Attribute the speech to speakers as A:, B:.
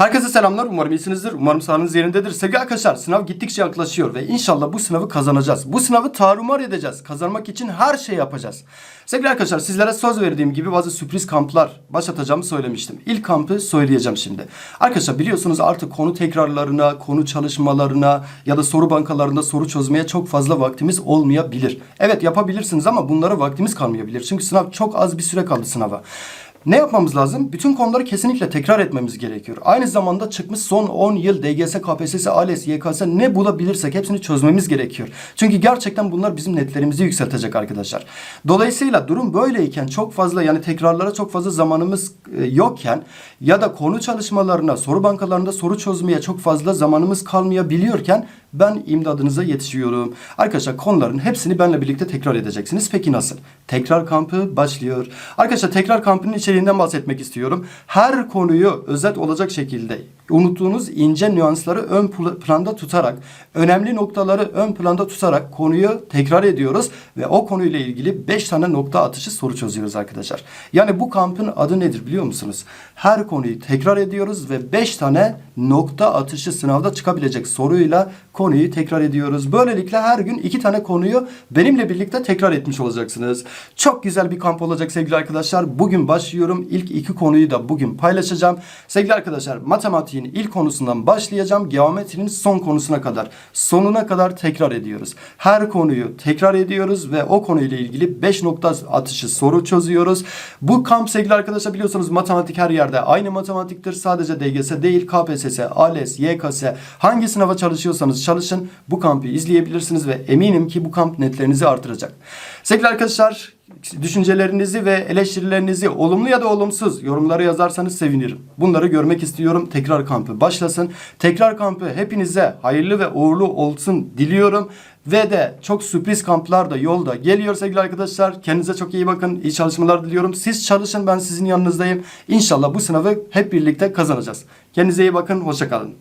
A: Herkese selamlar. Umarım iyisinizdir. Umarım sağlığınız yerindedir. Sevgili arkadaşlar sınav gittikçe yaklaşıyor ve inşallah bu sınavı kazanacağız. Bu sınavı tarumar edeceğiz. Kazanmak için her şey yapacağız. Sevgili arkadaşlar sizlere söz verdiğim gibi bazı sürpriz kamplar başlatacağımı söylemiştim. İlk kampı söyleyeceğim şimdi. Arkadaşlar biliyorsunuz artık konu tekrarlarına, konu çalışmalarına ya da soru bankalarında soru çözmeye çok fazla vaktimiz olmayabilir. Evet yapabilirsiniz ama bunlara vaktimiz kalmayabilir. Çünkü sınav çok az bir süre kaldı sınava. Ne yapmamız lazım? Bütün konuları kesinlikle tekrar etmemiz gerekiyor. Aynı zamanda çıkmış son 10 yıl DGS, KPSS, ALES, YKS ne bulabilirsek hepsini çözmemiz gerekiyor. Çünkü gerçekten bunlar bizim netlerimizi yükseltecek arkadaşlar. Dolayısıyla durum böyleyken çok fazla yani tekrarlara çok fazla zamanımız e, yokken ya da konu çalışmalarına, soru bankalarında soru çözmeye çok fazla zamanımız kalmayabiliyorken ben imdadınıza yetişiyorum. Arkadaşlar konuların hepsini benimle birlikte tekrar edeceksiniz. Peki nasıl? Tekrar kampı başlıyor. Arkadaşlar tekrar kampının içeriğinden bahsetmek istiyorum. Her konuyu özet olacak şekilde unuttuğunuz ince nüansları ön pl- planda tutarak, önemli noktaları ön planda tutarak konuyu tekrar ediyoruz ve o konuyla ilgili 5 tane nokta atışı soru çözüyoruz arkadaşlar. Yani bu kampın adı nedir biliyor musunuz? Her konuyu tekrar ediyoruz ve 5 tane nokta atışı sınavda çıkabilecek soruyla konuyu tekrar ediyoruz. Böylelikle her gün iki tane konuyu benimle birlikte tekrar etmiş olacaksınız. Çok güzel bir kamp olacak sevgili arkadaşlar. Bugün başlıyorum. İlk iki konuyu da bugün paylaşacağım. Sevgili arkadaşlar matematiğin ilk konusundan başlayacağım. Geometrinin son konusuna kadar. Sonuna kadar tekrar ediyoruz. Her konuyu tekrar ediyoruz ve o konuyla ilgili 5 nokta atışı soru çözüyoruz. Bu kamp sevgili arkadaşlar biliyorsunuz matematik her yerde aynı matematiktir. Sadece DGS değil KPSS, ALES, YKS hangi sınava çalışıyorsanız çalışın. Bu kampı izleyebilirsiniz ve eminim ki bu kamp netlerinizi artıracak. Sevgili arkadaşlar düşüncelerinizi ve eleştirilerinizi olumlu ya da olumsuz yorumlara yazarsanız sevinirim. Bunları görmek istiyorum. Tekrar kampı başlasın. Tekrar kampı hepinize hayırlı ve uğurlu olsun diliyorum. Ve de çok sürpriz kamplar da yolda geliyor sevgili arkadaşlar. Kendinize çok iyi bakın. İyi çalışmalar diliyorum. Siz çalışın ben sizin yanınızdayım. İnşallah bu sınavı hep birlikte kazanacağız. Kendinize iyi bakın. Hoşçakalın.